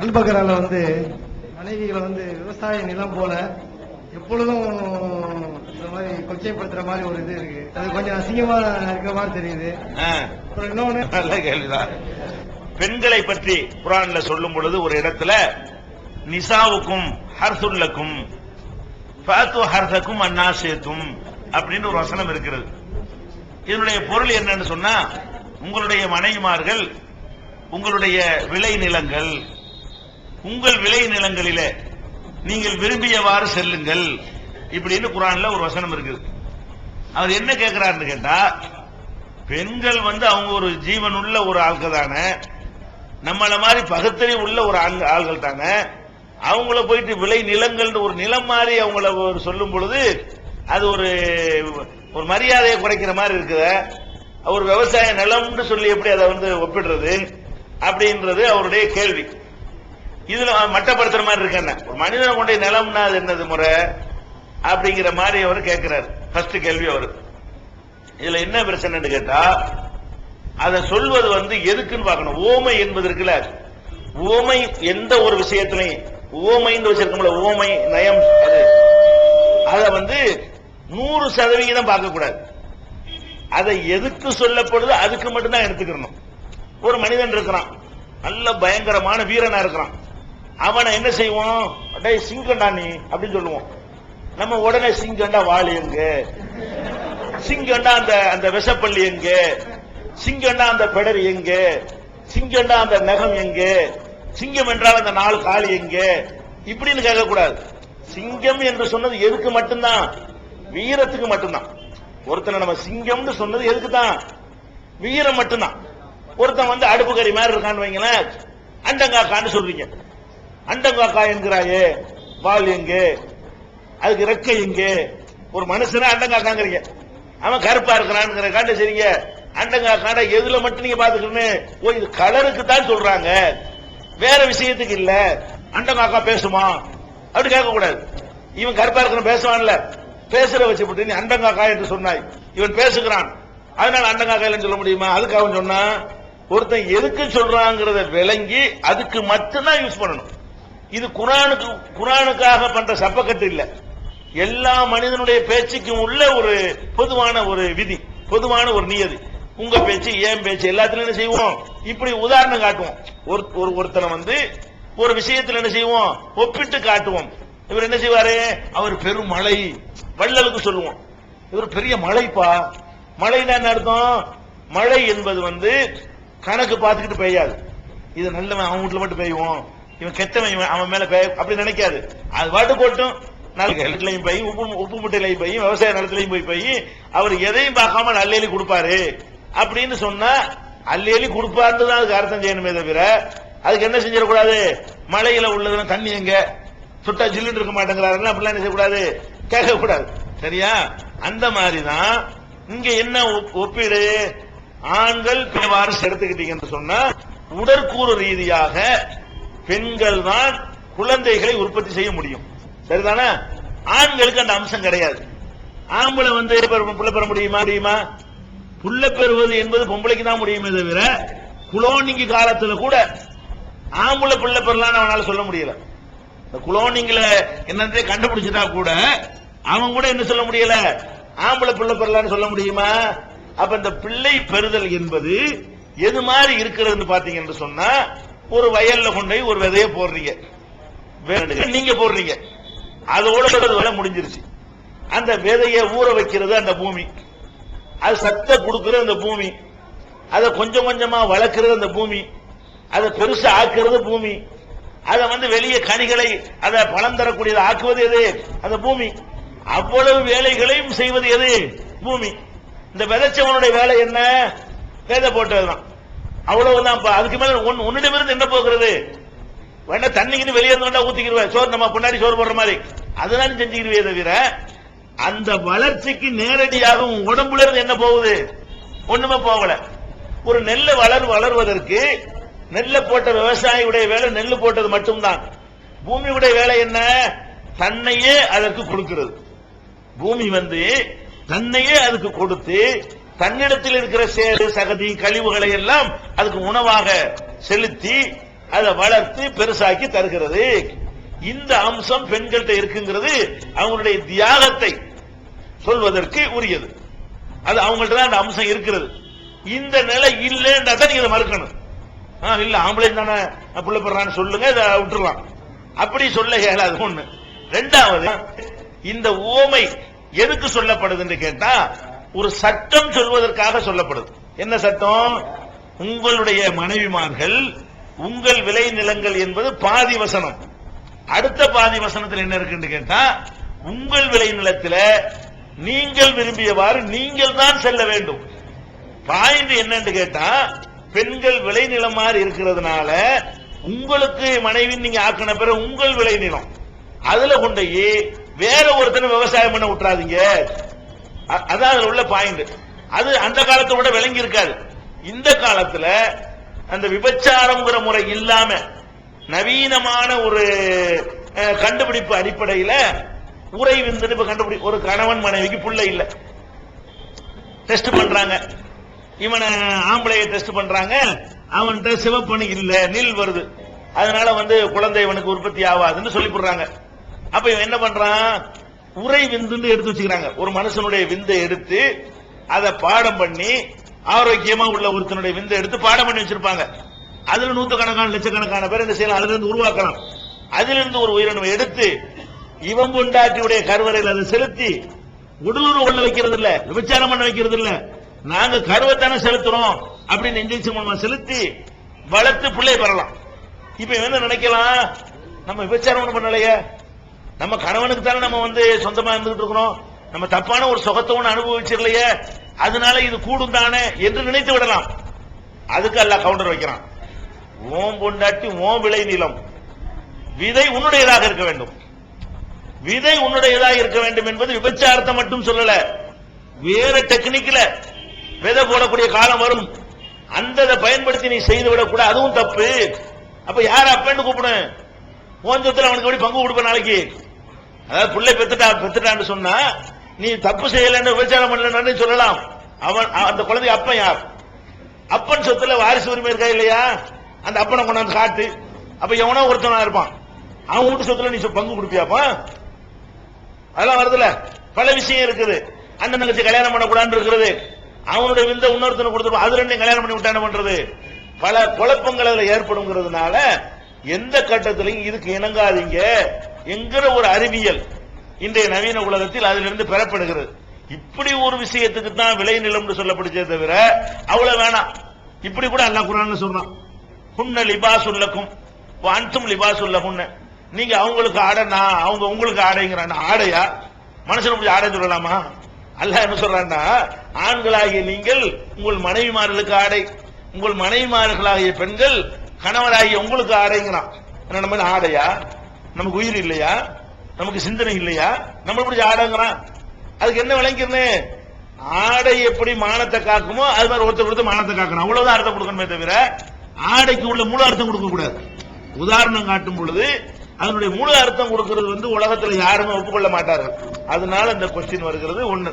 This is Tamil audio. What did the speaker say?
அல்பகரால வந்து மனைவிகளை வந்து விவசாய நிலம் போல எப்பொழுதும் இந்த மாதிரி கொச்சைப்படுத்துற மாதிரி ஒரு இது இருக்கு. அது கொஞ்சம் அசிங்கமா இருக்கிற மாதிரி தெரியுது. அப்புறம் இன்னொன்னு நல்ல கேள்விதான். பெண்களை பற்றி குரான்ல சொல்லும் பொழுது ஒரு இடத்துல நிசாவுக்கும் ஹர்சுல்லக்கும் ஃபாத்து ஹர்சக்கும் அந்நாசேத்தும் அப்படின்னு ஒரு வசனம் இருக்கிறது. இதனுடைய பொருள் என்னன்னு சொன்னா உங்களுடைய மனைவிமார்கள் உங்களுடைய விளை நிலங்கள் உங்கள் விளை நிலங்களில நீங்கள் விரும்பியவாறு செல்லுங்கள். இப்படின்னு குரான்ல ஒரு வசனம் இருக்குது. அவர் என்ன கேட்கிறாருன்னு கேட்டா பெண்கள் வந்து அவங்க ஒரு ஜீவனுள்ள ஒரு ஆள்கள் தானே நம்மள மாதிரி பகுத்தறிவு உள்ள ஒரு ஆள்- ஆள்கள் தானே அவங்கள போயிட்டு விளை நிலங்கள் ஒரு நிலம் மாதிரி அவங்கள ஒரு சொல்லும் பொழுது அது ஒரு ஒரு மரியாதையை குறைக்கிற மாதிரி இருக்குது. ஒரு விவசாய நிலம்னு சொல்லி எப்படி அதை வந்து ஒப்பிடுறது? அப்படின்றது அவருடைய கேள்வி. இதுல மட்டப்படுத்துற மாதிரி இருக்கேன் ஒரு மனிதனை கொண்டே நிலம்னா அது என்னது முறை? அப்படிங்கிற மாதிரி அவர் கேட்கிறார் ஃபர்ஸ்ட் கேள்வி அவர். இதுல என்ன பிரச்சனைன்னு கேட்டா அதை சொல்வது வந்து எதுக்குன்னு பார்க்கணும். ஓமை என்பது இருக்குல்ல. ஓமை எந்த ஒரு விஷயத்திலையும் ஓமைன்னு வச்சிருக்கோம்ல ஓமை நயம் அது. அதை வந்து நூறு சதவிகிதம் பார்க்க கூடாது அதை எதுக்கு சொல்லப்படுது அதுக்கு மட்டும்தான் எடுத்துக்கணும். ஒரு மனிதன் இருக்கிறான். நல்ல பயங்கரமான வீரனா இருக்கிறான். அவனை என்ன செய்வோம்? டேய் சிங்கண்டா நீ? அப்படின்னு சொல்லுவோம். நம்ம உடனே சிங்கண்டா வாள் எங்க? சிங்கண்டா அந்த அந்த விஷப்பள்ளி எங்க? சிங்கண்டா அந்த பெடர் எங்க? சிங்கண்டா அந்த நகம் எங்க? சிங்கம் என்றால் அந்த நாலு காலி எங்க? இப்படின்னு கேட்கக்கூடாது. சிங்கம் என்று சொன்னது எதுக்கு மட்டும்தான்? வீரத்துக்கு மட்டும்தான். ஒருத்தனை நம்ம சிங்கம்னு சொன்னது எதுக்கு தான் வீரம் மட்டும்தான். ஒருத்தன் வந்து அடுப்பு கறி மாதிரி இருக்கான்னு வைங்களேன் அண்டங்காக்கான்னு சொல்றீங்க. அண்டங்காக்கா என்கிறாயே வால் எங்கே அதுக்கு ரெக்கை எங்கே? ஒரு மனுஷனா அண்டங்காக்காங்கிறீங்க அவன் கருப்பா இருக்கிறான்னு காட்ட சரிங்க. அண்டங்காக்கான எதுல மட்டும் நீங்க பாத்துக்கணும் ஓ இது கலருக்கு தான் சொல்றாங்க. வேற விஷயத்துக்கு இல்ல. அண்டங்காக்கா பேசுமா? அப்படி கேட்க கூடாது இவன் கருப்பா இருக்கிற பேசுவான்ல. பேசுற வச்சு நீ அண்டங்காக்கா என்று சொன்னாய். இவன் பேசுகிறான். அதனால அண்டங்காக்கா இல்லைன்னு சொல்ல முடியுமா? அதுக்கு அவன் சொன்னா ஒருத்தன் எதுக்கு சொல்றாங்கிறத விளங்கி அதுக்கு மட்டும்தான் யூஸ் பண்ணணும். இது குரானுக்கு குரானுக்காக பண்ற சப்பக்கட்டு இல்ல. எல்லா மனிதனுடைய பேச்சுக்கும் உள்ள ஒரு பொதுவான ஒரு விதி பொதுவான ஒரு நியதி. உங்க பேச்சு ஏன் பேச்சு எல்லாத்துலயும் என்ன செய்வோம்? இப்படி உதாரணம் காட்டுவோம். ஒரு ஒரு ஒருத்தனை வந்து ஒரு விஷயத்துல என்ன செய்வோம்? ஒப்பிட்டு காட்டுவோம். இவர் என்ன செய்வாரு? அவர் பெரும் மழை வள்ளலுக்கு சொல்லுவோம். இவர் பெரிய மழைப்பா மழைன்னா என்ன அர்த்தம்? மழை என்பது வந்து கணக்கு பார்த்துக்கிட்டு பெய்யாது. இது நல்லவன் அவன் வீட்டுல மட்டும் பெய்வோம். இவன் கெட்டவன் இவன் அவன் மேல அப்படி நினைக்காது. அது பாட்டு போட்டும். நல்ல கிணத்துலையும் போய் உப்பு உப்பு முட்டையிலையும் போய் விவசாய நிலத்திலையும் போய் போய் அவர் எதையும் பார்க்காம நல்லேலி கொடுப்பாரு. அப்படின்னு சொன்னா அல்லேலி கொடுப்பாருன்னு தான் அதுக்கு அர்த்தம் செய்யணுமே தவிர அதுக்கு என்ன செஞ்சிடக்கூடாது? மழையில உள்ளதுன்னா தண்ணி எங்க? சுட்டா ஜில்லுன்னு இருக்க மாட்டேங்கிறாருன்னு அப்படிலாம் என்ன செய்யக்கூடாது? கேட்கக்கூடாது. சரியா? அந்த மாதிரி தான் இங்க என்ன ஒப்- ஒப்பீடு? ஆண்கள் பெருவாறு எடுத்துக்கிட்டீங்கன்னு சொன்னா உடற்கூறு ரீதியாக பெண்கள் தான் குழந்தைகளை உற்பத்தி செய்ய முடியும். சரிதானே? ஆண்களுக்கு அந்த அம்சம் கிடையாது. ஆம்பளை வந்து புள்ள பெற முடியுமா முடியுமா புள்ள பெறுவது என்பது பொம்பளைக்கு தான் முடியுமே தவிர குலோனிங்கு காலத்துல கூட ஆம்பளை புள்ள பெறலாம்னு அவனால சொல்ல முடியல. இந்த குலோனிங்ல என்னன்றே கண்டுபிடிச்சிட்டா கூட அவன் கூட என்ன சொல்ல முடியல? ஆம்பளை பிள்ளை பெறலாம்னு சொல்ல முடியுமா? அப்ப இந்த பிள்ளை பெறுதல் என்பது எது மாதிரி இருக்கிறதுன்னு பாத்தீங்கன்னு சொன்னா ஒரு வயல்ல கொண்டு போய் ஒரு விதைய போடுறீங்க. நீங்க போடுறீங்க. அதோட வேலை முடிஞ்சிருச்சு. அந்த விதைய ஊற வைக்கிறது அந்த பூமி. அது சத்த கொடுக்கிறது அந்த பூமி. அதை கொஞ்சம் கொஞ்சமா வளர்க்கிறது அந்த பூமி. அதை பெருசா ஆக்குறது பூமி. அதை வந்து வெளியே கனிகளை அதை பலம் தரக்கூடியதை ஆக்குவது எது? அந்த பூமி. அவ்வளவு வேலைகளையும் செய்வது எது? பூமி. இந்த விதைச்சவனுடைய வேலை என்ன? விதை போட்டதுதான். அவ்வளவுதான் அதுக்கு மேல ஒன்னு உன்னிடமிருந்து என்ன போகிறது? வேணா தண்ணிக்கு வெளியே இருந்து ஊத்திக்கிடுவேன் சோறு நம்ம பின்னாடி சோறு போடுற மாதிரி. அதனால செஞ்சுக்கிடுவே தவிர அந்த வளர்ச்சிக்கு நேரடியாக உன் உடம்புல இருந்து என்ன போகுது? ஒண்ணுமே போகல. ஒரு நெல்லை வளர் வளர்வதற்கு நெல்லை போட்ட விவசாயியுடைய வேலை நெல் போட்டது மட்டும்தான். பூமியுடைய வேலை என்ன? தன்னையே அதற்கு கொடுக்கிறது. பூமி வந்து தன்னையே அதுக்கு கொடுத்து தன்னிடத்தில் இருக்கிற சேறு சகதி கழிவுகளை எல்லாம் அதுக்கு உணவாக செலுத்தி அதை வளர்த்து பெருசாக்கி தருகிறது. இந்த அம்சம் பெண்கள்கிட்ட இருக்குங்கிறது அவங்களுடைய தியாகத்தை சொல்வதற்கு உரியது. அது அவங்கள்ட்ட தான் அந்த அம்சம் இருக்கிறது. இந்த நிலை இல்லைன்னா தான் நீங்க இதை மறுக்கணும். ஆ, இல்ல ஆம்பளை தானே பிள்ளை பெறான்னு சொல்லுங்க இதை விட்டுறலாம். அப்படி சொல்ல இயலாது. ஒண்ணு. ரெண்டாவது இந்த ஓமை எதுக்கு சொல்லப்படுதுன்னு கேட்டா ஒரு சட்டம் சொல்வதற்காக சொல்லப்படுது. என்ன சட்டம்? உங்களுடைய மனைவிமார்கள் உங்கள் விளை நிலங்கள் என்பது பாதி வசனம். அடுத்த பாதி வசனத்தில் என்ன இருக்குன்னு கேட்டா உங்கள் விளை நிலத்தில் நீங்கள் விரும்பியவாறு நீங்கள் தான் செல்ல வேண்டும். பாயிண்ட் என்னன்னு கேட்டா பெண்கள் விளைநிலம் மாதிரி இருக்கிறதுனால உங்களுக்கு மனைவி நீங்க ஆக்கின பிற உங்கள் விளைநிலம் அதுல கொண்டு போய் வேற ஒருத்தனை விவசாயம் பண்ண விட்டுறாதீங்க. அதான் அதுல உள்ள பாயிண்ட் அது அந்த காலத்தை விட விளங்கி இருக்காது. இந்த காலத்துல அந்த விபச்சாரம்ங்கிற முறை இல்லாம நவீனமான ஒரு அஹ், கண்டுபிடிப்பு அடிப்படையில உரை விந்து இப்ப கண்டுபிடி ஒரு கணவன் மனைவிக்கு புள்ள இல்ல. டெஸ்ட் பண்றாங்க. இவனை ஆம்பளைய டெஸ்ட் பண்றாங்க. அவன்கிட்ட சிவப்பணி இல்ல நில் வருது. அதனால வந்து குழந்தை இவனுக்கு உற்பத்தி ஆகாதுன்னு சொல்லி போடுறாங்க அப்ப இவன் என்ன பண்றான்? உரை விந்துன்னு எடுத்து வச்சுக்கிறாங்க. ஒரு மனுஷனுடைய விந்தை எடுத்து அதை பாடம் பண்ணி ஆரோக்கியமா உள்ள ஒருத்தனுடைய விந்தை எடுத்து பாடம் பண்ணி வச்சிருப்பாங்க. அதுல நூத்துக்கணக்கான லட்சக்கணக்கான பேர் என்ன செய்யலாம் அதுல இருந்து உருவாக்கலாம். அதுல இருந்து ஒரு உயிரினம் எடுத்து இவன் பொண்டாட்டியுடைய கருவறையில் அதை செலுத்தி உடலுறவு கொள்ள வைக்கிறது இல்ல விபச்சாரம் பண்ண வைக்கிறது இல்ல நாங்க கருவத்தானே செலுத்துறோம் அப்படின்னு இன்ஜெக்ஷன் மூலமா செலுத்தி வளர்த்து பிள்ளை பெறலாம். இப்ப என்ன நினைக்கலாம்? நம்ம விபச்சாரம் ஒண்ணு பண்ணலையே. நம்ம கணவனுக்கு தானே நம்ம வந்து சொந்தமா இருந்துகிட்டு இருக்கிறோம். நம்ம தப்பான ஒரு சுகத்தை ஒன்று அனுபவிச்சிடலையே. அதனால இது கூடும் தானே என்று நினைத்து விடலாம். அதுக்கு அல்ல கவுண்டர் வைக்கிறான். ஓம் பொண்டாட்டி ஓம் விளை நிலம். விதை உன்னுடையதாக இருக்க வேண்டும். விதை உன்னுடையதாக இருக்க வேண்டும் என்பது விபச்சாரத்தை மட்டும் சொல்லல. வேற டெக்னிக்ல விதை போடக்கூடிய காலம் வரும். அந்த இதை பயன்படுத்தி நீ செய்து விடக்கூடாது. அதுவும் தப்பு. அப்ப யார் அப்பன்னு கூப்பிடு. ஓஞ்சத்தில் அவனுக்கு எப்படி பங்கு கொடுப்ப நாளைக்கு? அதாவது பிள்ளை பெத்துட்டா பெத்துட்டான்னு சொன்னா நீ தப்பு செய்யலன்னு விபச்சாரம் பண்ணலன்னு சொல்லலாம். அவன் அந்த குழந்தை அப்பன் யார்? அப்பன் சொத்துல வாரிசு உரிமை இருக்கா இல்லையா? அந்த அப்பனை கொண்டாந்து காட்டு. அப்ப எவனோ ஒருத்தனா இருப்பான். அவன் வீட்டு சொத்துல நீ சொ- பங்கு கொடுப்பியாப்பா? அதெல்லாம் வருதுல பல விஷயம் இருக்குது. அண்ணன் தங்கச்சி கல்யாணம் பண்ணக்கூடாதுன்னு இருக்கிறது. அவனுடைய விந்த இன்னொருத்தனை கொடுத்துருப்பான். அது ரெண்டையும் கல்யாணம் பண்ணி விட்டான பண்றது? பல குழப்பங்கள் அதுல ஏற்படுங்கிறதுனால எந்த கட்டத்திலையும் இதுக்கு இணங்காதீங்க. என்கிற ஒரு அறிவியல் இன்றைய நவீன உலகத்தில் அதிலிருந்து பெறப்படுகிறது. இப்படி ஒரு விஷயத்துக்கு தான் விளை நிலம்னு சொல்லப்படுச்சே தவிர அவ்வளவு வேணாம். இப்படி கூட அல்லாஹ் குரான்ல சொல்றான். ஹுன்ன லிபாசுல்லக்கும் அன்சும் லிபாசுல்லஹுன்ன நீங்க அவங்களுக்கு ஆடை நான் அவங்க உங்களுக்கு ஆடைங்கிறான் ஆடையா? மனுஷன் கொஞ்சம் ஆடை சொல்லலாமா? அல்லாஹ் என்ன சொல்றான்னா ஆண்களாகிய நீங்கள் உங்கள் மனைவிமார்களுக்கு ஆடை உங்கள் மனைவிமார்களாகிய பெண்கள் கணவராகி உங்களுக்கு ஆடைங்கிறான் நம்ம என்ன ஆடையா? நமக்கு உயிர் இல்லையா? நமக்கு சிந்தனை இல்லையா? நம்ம இப்படி ஆடைங்கிறான் அதுக்கு என்ன விளங்கிறேன் ஆடை எப்படி மானத்தை காக்குமோ அது மாதிரி ஒருத்தர் கொடுத்து மானத்தை காக்கணும். அவ்வளவுதான் அர்த்தம் கொடுக்கணுமே தவிர ஆடைக்கு உள்ள முழு அர்த்தம் கொடுக்க கூடாது. உதாரணம் காட்டும் பொழுது அதனுடைய முழு அர்த்தம் கொடுக்கிறது வந்து உலகத்தில் யாருமே ஒப்புக்கொள்ள மாட்டார்கள். அதனால இந்த கொஸ்டின் வருகிறது ஒன்று